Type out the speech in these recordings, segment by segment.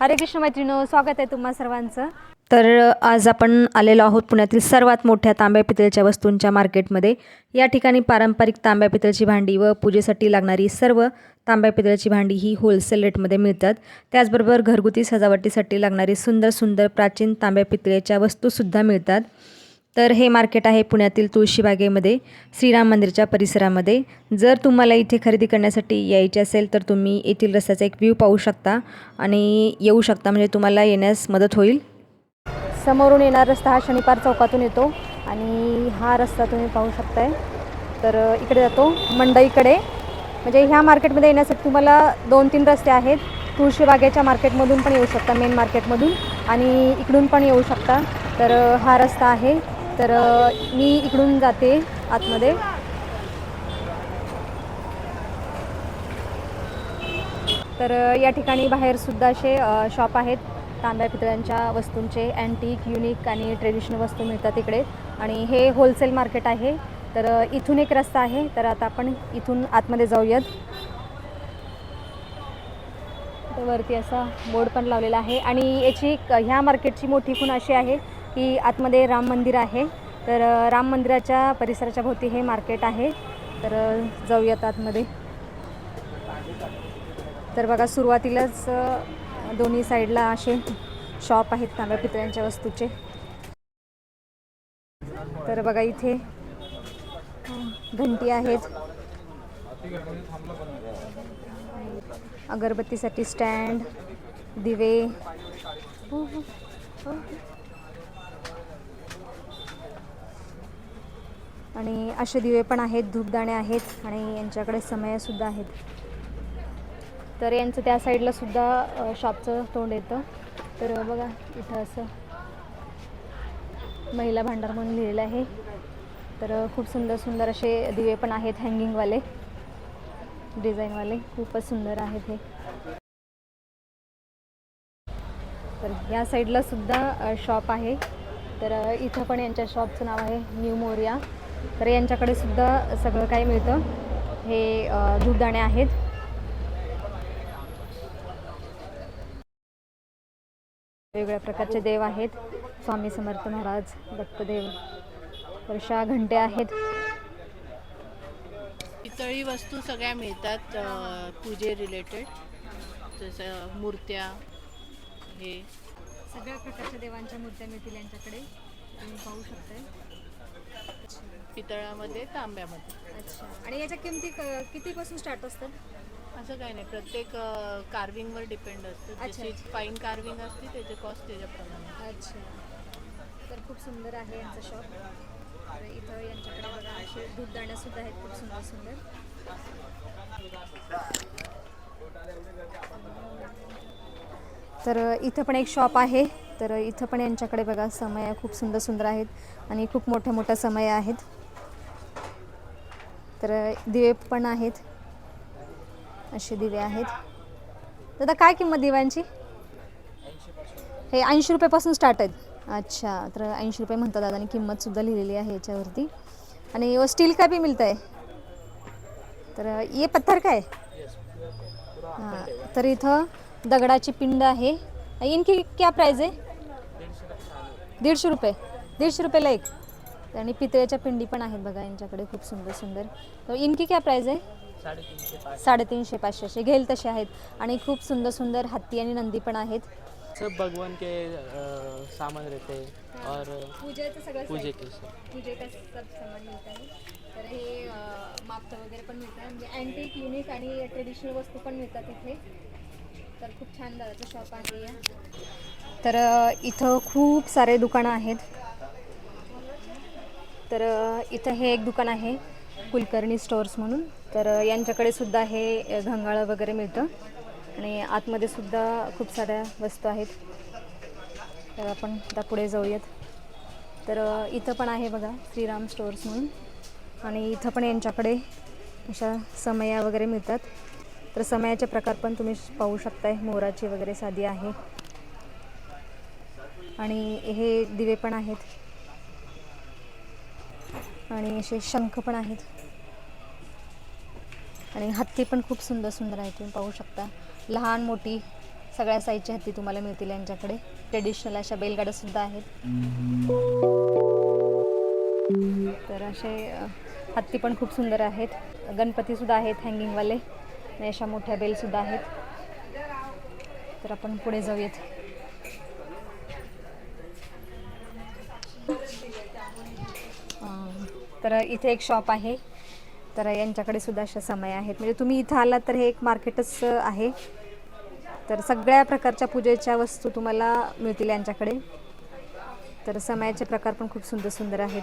हरे कृष्ण मैत्रिणो स्वागत आहे तुम्हा सर्वांचं. तर आज आपण आलेलो आहोत पुण्यातील सर्वात मोठ्या तांब्या पितळेच्या वस्तूंच्या मार्केटमध्ये. या ठिकाणी पारंपरिक तांब्या पितळची भांडी व पूजेसाठी लागणारी सर्व तांब्या पितळची भांडी ही होलसेल रेटमध्ये मिळतात. त्याचबरोबर घरगुती सजावटीसाठी लागणारी सुंदर सुंदर प्राचीन तांब्या पितळेच्या वस्तूसुद्धा मिळतात. तर हे मार्केट आहे पुण्यातील तुळशीबागेमध्ये श्रीराम मंदिरच्या परिसरामध्ये. जर तुम्हाला इथे खरेदी करण्यासाठी यायचे असेल तर तुम्ही येथील रस्त्याचा एक व्ह्यू पाहू शकता आणि येऊ शकता म्हणजे तुम्हाला येण्यास मदत होईल. समोरून येणारा रस्ता हा शनिपार चौकातून येतो आणि हा रस्ता तुम्ही पाहू शकताय. तर इकडे जातो मंडईकडे. म्हणजे ह्या मार्केटमध्ये येण्यासाठी तुम्हाला दोन तीन रस्ते आहेत. तुळशीबागेच्या मार्केटमधून पण येऊ शकता मेन मार्केटमधून. आणि इकडून पण येऊ शकता. तर हा रस्ता आहे. तर मी इकडून जाते आतमध्ये. तर या ठिकाणी बाहेरसुद्धा असे शॉप आहेत. तांब्या पितळ्यांच्या वस्तूंचे अँटीक युनिक आणि ट्रेडिशनल वस्तू मिळतात इकडे. आणि हे होलसेल मार्केट आहे. तर इथून एक रस्ता आहे. तर आता आपण इथून आतमध्ये जाऊयात. वरती असा बोर्ड पण लावलेला आहे. आणि याची एक- ह्या मार्केटची मोठी खूण अशी आहे की आतमध्ये राम मंदिर आहे. तर राम मंदिराच्या परिसराच्या भोवती हे मार्केट आहे. तर जाऊयात आतमध्ये. तर बघा सुरुवातीलाच दोन्ही साईडला असे शॉप आहेत तांब्या पितळ्यांच्या वस्तूचे. तर बघा इथे घंटी आहेत. अगरबत्तीसाठी स्टँड दिवे हो, हो, हो. आणि असे दिवे पण आहेत धूपदाणे आहेत आणि यांच्याकडे समयसुद्धा आहेत. तर यांचं त्या साईडला सुद्धा शॉपचं तोंड येतं. तर बघा इथं असं महिला भांडार म्हणून लिहिलेलं आहे. तर खूप सुंदर सुंदर असे दिवे पण आहेत हँगिंगवाले डिझाईनवाले खूपच सुंदर आहेत हे. तर या साईडला सुद्धा शॉप आहे. तर इथं पण यांच्या शॉपचं नाव आहे न्यू मोरिया. तर यांच्याकडे सुद्धा सगळं काही मिळतं. हे धूपदाणे आहेत. वेगवेगळ्या प्रकारचे देव आहेत. स्वामी समर्थ महाराज दत्तदेव वर्षा घंटे आहेत. पितळी वस्तू सगळ्या मिळतात पूजे रिलेटेड जसं मूर्त्या हे. सगळ्या प्रकारच्या देवांच्या मूर्त्या मिळतील यांच्याकडे. तुम्ही पाहू शकताय. पितळामध्ये तांब्यामध्ये. अच्छा. आणि याच्या किमती क- कितीपासून स्टार्ट असतात? असं काही नाही. प्रत्येक कार्विंगवर डिपेंड असतं. अच्छा. जशी फाईन कार्विंग असते त्याचे कॉस्ट त्याच्याप्रमाणे अच्छा. तर खूप सुंदर आहे यांचं शॉप तर इथं यांच्याकडे बघा असे दूधदाण्या सुद्धा आहेत खूप सुंदर सुंदर. तर इथं पण एक शॉप आहे. तर इथं पण यांच्याकडे बघा समय खूप सुंदर सुंदर आहेत. आणि खूप मोठ्या मोठ्या समय आहेत. तर दिवे पण आहेत. असे दिवे आहेत. दादा काय किंमत दिव्यांची? हे ऐंशी रुपयापासून स्टार्ट आहेत. अच्छा तर ऐंशी रुपये म्हणतात दादानी. किंमतसुद्धा लिहिलेली आहे याच्यावरती. आणि स्टील काय बी मिळतं आहे तर ये पत्थर काय? हां तर इथं दगडाची पिंड आहे. इनकी क्या प्राईज आहे? दीडशे रुपये. दीडशे रुपयाला एक. आणि पितळेच्या पिंडी पण आहेत बघा यांच्याकडे खूप सुंदर सुंदर. तर इनकी क्या प्राईज आहे? साडेतीनशे पाचशे असे. घेईल तसे आहेत. आणि खूप सुंदर सुंदर हत्ती आणि नंदी पण आहेत. सब भगवान के अ, सामान रहते हैं और पूजेचं सगळं पूजे के सब। पूजेचा सब सामान मिळत आहे. तर हे अं, वगैरे पण मिळतं म्हणजे अँटिक युनिक आणि ट्रेडिशनल वस्तू पण मिळतात इथे. तर खूप छान दादाचं शॉप आहे या. तर अं, इथं खूप सारे दुकानं आहेत. तर इथं हे एक दुकान आहे कुलकर्णी स्टोअर्स म्हणून. तर यांच्याकडे सुद्धा हे घंगाळं वगैरे मिळतं. आणि आतमध्ये सुद्धा खूप साऱ्या वस्तू आहेत. तर आपण आता पुढे जाऊयात. तर इथं पण आहे बघा श्रीराम स्टोअर्स म्हणून. आणि इथं पण यांच्याकडे अशा समया वगैरे मिळतात. तर समयाचे प्रकार पण तुम्ही पाहू शकताय. मोराची वगैरे साधी आहे. आणि हे दिवे पण आहेत. आणि असे शंख पण आहेत. आणि हत्ती पण खूप सुंदर सुंदर आहे तुम्ही पाहू शकता. लहान मोठी सगळ्या साईजच्या हत्ती तुम्हाला मिळतील यांच्याकडे. ट्रेडिशनल अशा बैलगाड्या सुद्धा आहेत. तर असे हत्ती पण खूप सुंदर आहेत. गणपती सुद्धा आहेत हँगिंगवाले अशा मोठ्या बेल सुद्धा आहेत. तर आपण पुढे जाऊयात अं, तर इथे एक शॉप आहे. तर यांच्याकडे सुद्धा अशा समय आहेत. म्हणजे तुम्ही इथं आलात तर हे एक मार्केटच आहे. तर सगळ्या प्रकारच्या पूजेच्या वस्तू तुम्हाला मिळतील यांच्याकडे. तर समयाचे प्रकार पण खूप सुंदर सुंदर आहेत.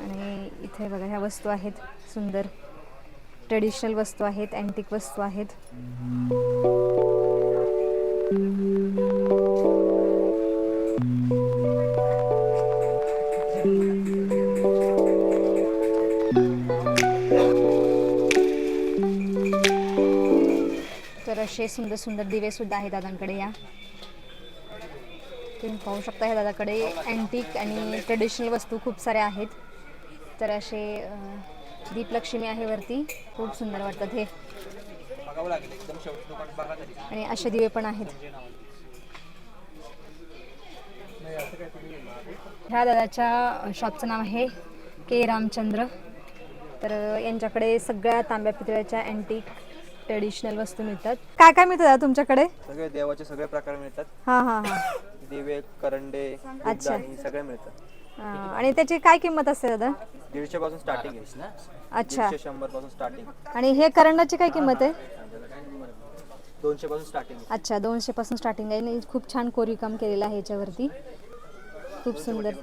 आणि इथे बघा ह्या वस्तू आहेत. सुंदर ट्रेडिशनल वस्तू आहेत अँटिक वस्तू आहेत. तर असे सुंदर सुंदर दिवे सुद्धा आहेत दादांकडे या. तुम्ही पाहू शकता ह्या दादाकडे अँटिक आणि ट्रेडिशनल वस्तू खूप साऱ्या आहेत. तर असे दीपलक्ष्मी आहे वरती. खूप सुंदर वाटतात हे. आणि असे दिवे पण आहेत. ह्या दादाच्या शॉपचं नाव आहे के रामचंद्र. तर यांच्याकडे सगळ्या तांब्या पितळ्याच्या अँटिक ट्रेडिशनल वस्तू मिळतात. काय काय मिळतं दादा तुमच्याकडे? सगळे देवाचे सगळे प्रकार मिळतात. हां हां हां. दिवे करंडे अच्छा. सगळे मिळतात. हां, आणि त्याची काय किंमत असते दादा? दीडशे पासून स्टार्टिंग आहे. अच्छा. दीडशे शंभरपासून स्टार्टिंग आणि हे करंडाची काय किंमत आहे? दोनशे पासून स्टार्टिंग अच्छा दोनशे पासून स्टार्टिंग आहे. आणि खूप छान कोरीव काम केलेलं आहे याच्यावरती खूप सुंदर.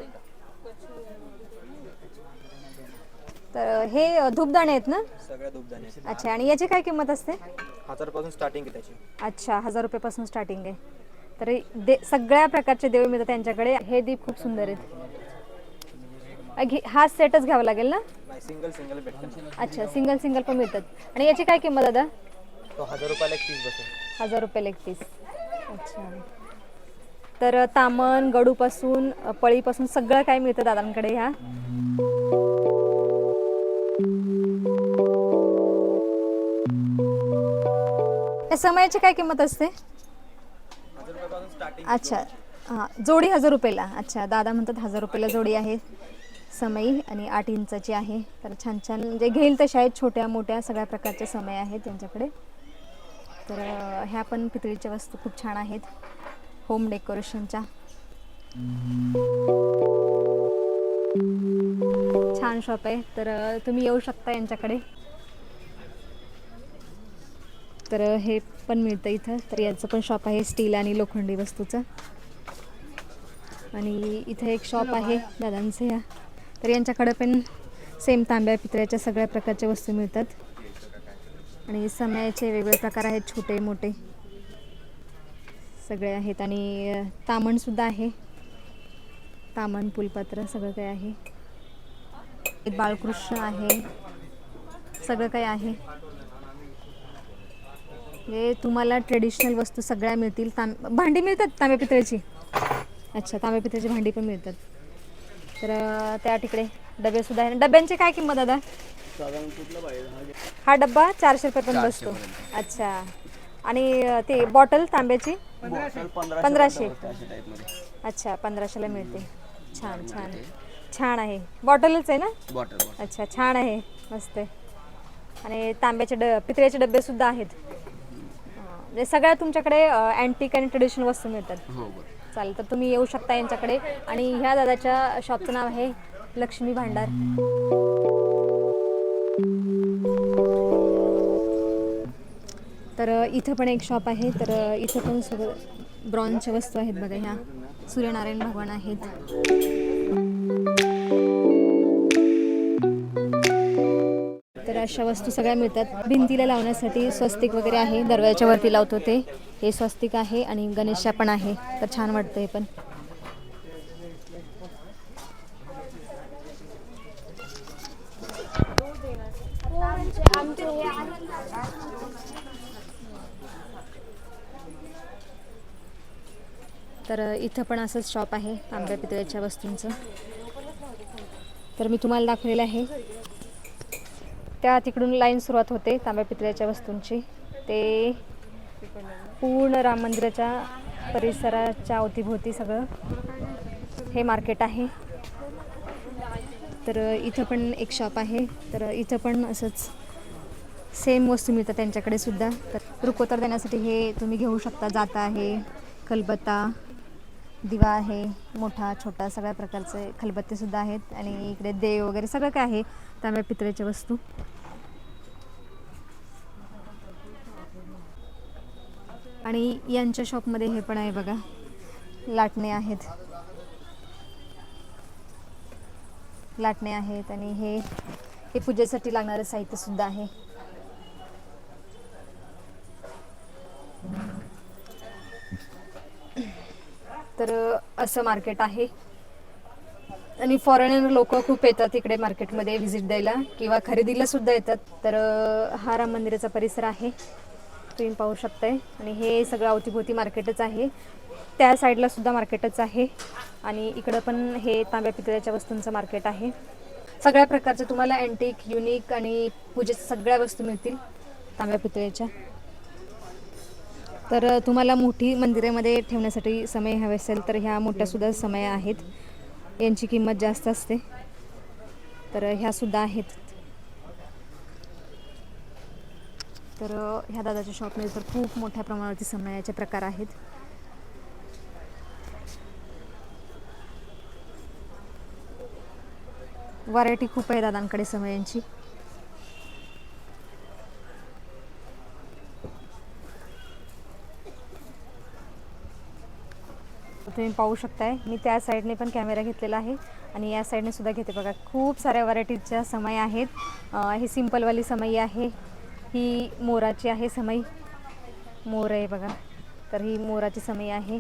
तर हे धूपदाणे आहेत ना? सगळ्या धूपदाणी. अच्छा आणि याची काय किंमत असते? हजारपासून स्टार्टिंग आहे त्याची. अच्छा हजार रुपयापासून स्टार्टिंग आहे. तर दे सगळ्या प्रकारचे देव मिळतात त्यांच्याकडे. हे दीप खूप सुंदर आहेत. अ, घे- हा सेटच घ्यावा लागेल ना? नाही सिंगल सिंगल अच्छा सिंगल सिंगल पण मिळतात. आणि याची काय किंमत दादा? तो हजार रुपयाला एक पीस बसेल. हजार रुपये एक पीस अच्छा. तर तामण गडूपासून अ, पळीपासून सगळं काय मिळतं दादांकडे ह्या? या समयाची काय किंमत असते? अच्छा. हां जोडी हजार रुपयाला. अच्छा दादा म्हणतात हजार रुपयाला जोडी आहे. समई आणि आठ इंचाची आहे. तर छान छान. म्हणजे घेईल तशा आहेत छोट्या मोठ्या सगळ्या प्रकारच्या समय आहेत त्यांच्याकडे. तर ह्या पण पितळीच्या वस्तू खूप छान आहेत. होम डेकोरेशनच्या छान शॉप आहे. तर तुम्ही येऊ शकता यांच्याकडे. तर हे पण मिळतं इथं. तर याचं पण शॉप आहे स्टील आणि लोखंडी वस्तूचं. आणि इथे एक शॉप आहे दादांचं या. तर यांच्याकडे पण सेम तांब्या पितळ्याच्या सगळ्या प्रकारच्या वस्तू मिळतात. आणि समयाचे वेगवेगळे प्रकार आहेत छोटे मोठे. सगळे आहेत. आणि तामणसुद्धा आहे. तामण फुलपत्र सगळं काही आहे. एक बाळकृष्ण आहे. सगळं काही आहे. हे तुम्हाला ट्रेडिशनल वस्तू सगळ्या मिळतील. तांब भांडी मिळतात तांब्या पितळेची? अच्छा तांब्या पितळेची भांडी पण मिळतात. तर त्या तिकडे डबे सुद्धा आहे. डब्यांची काय किंमत दादा? हा डब्बा चारशे रुपये पण बसतो. अच्छा. आणि ते बॉटल तांब्याची? पंधराशे अच्छा पंधराशेला मिळते. छान छान. छान आहे. बॉटलच आहे ना? बॉटल अच्छा छान आहे. मस्त आहे. आणि तांब्याचे ड पितळेचे डबे सुद्धा आहेत. हां, म्हणजे सगळ्या तुमच्याकडे अँटिक आणि ट्रेडिशनल वस्तू मिळतात. चालेल तर तुम्ही येऊ शकता यांच्याकडे. आणि ह्या दादाच्या शॉपचं नाव आहे लक्ष्मी भांडार. तर इथं पण एक शॉप आहे. तर इथं पण सगळं ब्रॉन्झच्या वस्तू आहेत बघा ह्या. सूर्यनारायण भगवान आहेत. तर अशा वस्तू सगळ्या मिळतात. भिंतीला लावण्यासाठी स्वस्तिक वगैरे आहे. दरवाजाच्या वरती लावतो ते. हे स्वस्तिक आहे आणि गणेशा पण आहे. तर छान वाटतं हे पण. तर इथं पण असंच शॉप आहे तांब्या पितळ्याच्या वस्तूंचं. तर मी तुम्हाला दाखवलेलं आहे. त्या तिकडून लाईन सुरुवात होते तांब्या पितळ्याच्या वस्तूंची. ते पूर्ण राम मंदिराच्या परिसराच्या अवतीभोवती सगळं हे मार्केट आहे. तर इथं पण एक शॉप आहे. तर इथं पण असंच सेम वस्तू मिळतात त्यांच्याकडे सुद्धा. तर रुकोतर देण्यासाठी हे तुम्ही घेऊ शकता. जाता आहे कलबत्ता. दिवा आहे मोठा छोटा सगळ्या प्रकारचे खलबत्तेसुद्धा आहेत आणि इकडे देव वगैरे सगळं काय आहे तांब्या पितळेच्या वस्तू. आणि यांच्या शॉपमध्ये हे पण आहे बघा लाटणे आहेत. लाटणे आहेत आणि हे हे पूजेसाठी लागणारं साहित्यसुद्धा आहे. तर असं मार्केट आहे. आणि फॉरेनर लोक खूप येतात इकडे मार्केटमध्ये व्हिजिट द्यायला किंवा खरेदीला सुद्धा येतात. तर हा राम मंदिराचा परिसर आहे. तुम्ही पाहू शकताय. आणि हे सगळं अवतीभोवती मार्केटच आहे. त्या साईडला सुद्धा मार्केटच आहे. आणि इकडं पण हे तांब्या पितळ्याच्या वस्तूंचं मार्केट आहे. सगळ्या प्रकारचं तुम्हाला अँटिक युनिक आणि पूजेच्या सगळ्या वस्तू मिळतील. तांब्या पितळ्याच्या. तर तुम्हाला मोठी मंदिरामध्ये ठेवण्यासाठी समय हवे असेल तर ह्या मोठ्यासुद्धा समय आहेत. यांची किंमत जास्त असते. तर ह्यासुद्धा आहेत. तर ह्या दादाच्या शॉपमध्ये तर खूप मोठ्या प्रमाणावरती समयाचे प्रकार आहेत. व्हरायटी खूप आहे दादांकडे समयांची. तुम्ही पाहू शकताय. मी त्या साईडने पण कॅमेरा घेतलेला आहे आणि या साईडने सुद्धा घेते बघा. खूप साऱ्या व्हरायटीच्या समय आहेत. ही सिम्पलवाली समई आहे. ही मोराची आहे समई. मोर आहे बघा. तर ही मोराची समई आहे.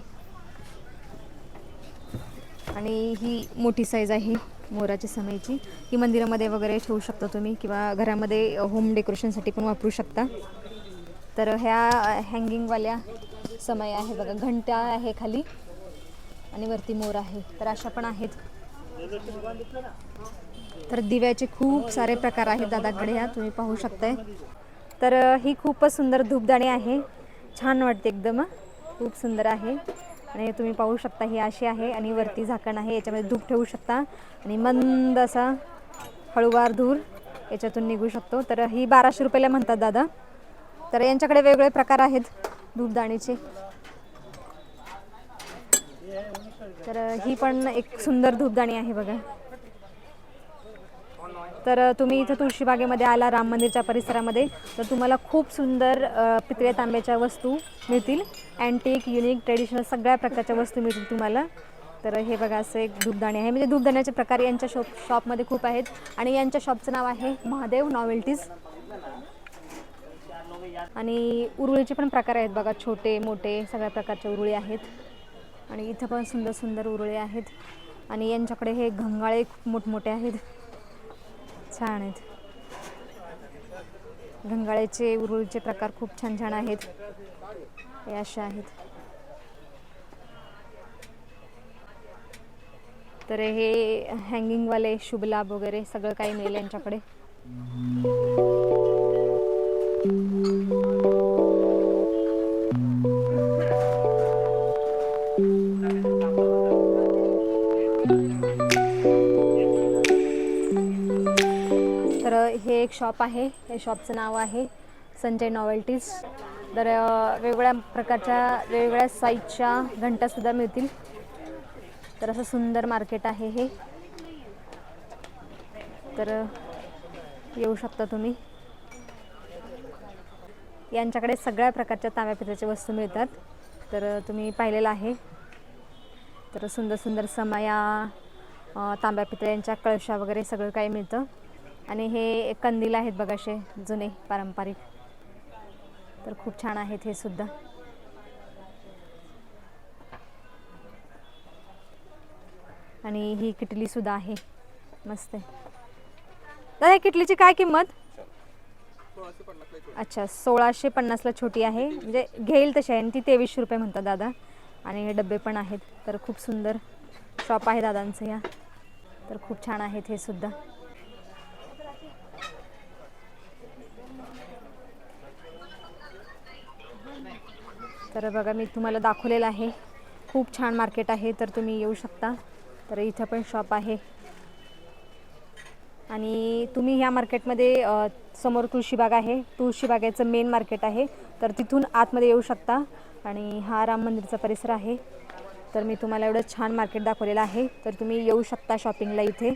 आणि ही मोठी साईज आहे मोराची समईची. ही मंदिरामध्ये वगैरे ठेवू शकता तुम्ही किंवा घरामध्ये होम डेकोरेशनसाठी पण वापरू शकता. तर ह्या हँगिंगवाल्या समय आहे बघा. घंटा आहे खाली. आणि वरती मोर आहे. तर अशा पण आहेत. तर दिव्याचे खूप सारे प्रकार आहेत दादाकडे ह्या तुम्ही पाहू शकताय. तर ही खूपच सुंदर धूपदाणी आहे. छान वाटते एकदम खूप सुंदर आहे. आणि तुम्ही पाहू शकता ही अशी आहे आणि वरती झाकण आहे. याच्यामध्ये धूप ठेवू शकता. आणि मंद असा हळूवार धूर याच्यातून निघू शकतो. तर ही बाराशे रुपयाला म्हणतात दादा. तर यांच्याकडे वेगवेगळे प्रकार आहेत धूपदाणीचे. तर ही पण एक सुंदर धूपदाणी आहे बघा. तर तुम्ही इथं तुळशीबागेमध्ये आला राम मंदिरच्या परिसरामध्ये तर तुम्हाला खूप सुंदर पितळे पितळ्या तांब्याच्या वस्तू मिळतील. अँटिक युनिक ट्रेडिशनल सगळ्या प्रकारच्या वस्तू मिळतील तुम्हाला. तर हे बघा असं एक धूपदाणी आहे. म्हणजे धूपदाण्याचे प्रकार यांच्या शॉप शॉपमध्ये खूप आहेत. आणि यांच्या शॉपचं नाव आहे महादेव नॉवेल्टीज आणि उरुळीचे पण प्रकार आहेत बघा. छोटे मोठे सगळ्या प्रकारच्या उरुळी आहेत. आणि इथं पण सुंदर सुंदर उरळे आहेत. आणि यांच्याकडे हे घंगाळे खूप मोठमोठे आहेत. छान आहेत. घंगाळ्याचे उरुळीचे प्रकार खूप छान छान आहेत. हे असे आहेत. तर हे हँगिंगवाले शुभलाभ वगैरे सगळं काही मिळेल यांच्याकडे. तर हे एक शॉप आहे. हे शॉपचं नाव आहे संजय नॉवेल्टीज तर वेगवेगळ्या प्रकारच्या वेगवेगळ्या साईजच्या घंटासुद्धा मिळतील. तर असं सुंदर मार्केट आहे हे. तर येऊ शकता तुम्ही. यांच्याकडे सगळ्या प्रकारच्या तांब्या पित्याच्या वस्तू मिळतात. तर तुम्ही पाहिलेलं आहे. तर सुंदर सुंदर समया तांब्या पितळ्यांच्या कळशा वगैरे सगळं काही मिळतं. आणि हे कंदील आहेत बघा असे जुने पारंपरिक. तर खूप छान आहेत हे सुद्धा. आणि ही किटली सुद्धा आहे. मस्त आहे. दादा किटलीची काय किंमत? अच्छा सोळाशे पन्नासला छोटी आहे. म्हणजे घेईल तशी आहे. आणि ती तेवीसशे रुपये म्हणतात दादा. आणि हे डबे पण आहेत. तर खूप सुंदर शॉप आहे दादांचं या. तर खूप छान आहेत हे सुद्धा. तर बघा मी तुम्हाला दाखवलेलं आहे. खूप छान मार्केट आहे तर तुम्ही येऊ शकता. तर इथं पण शॉप आहे. आणि तुम्ही ह्या मार्केटमध्ये समोर तुळशीबाग आहे. तुळशीबागेचं मेन मार्केट आहे. तर तिथून आतमध्ये येऊ शकता. आणि हा राम मंदिरचा परिसर आहे. तर मी तुम्हाला एवढं छान मार्केट दाखवलेलं आहे. तर तुम्ही येऊ शकता शॉपिंगला इथे.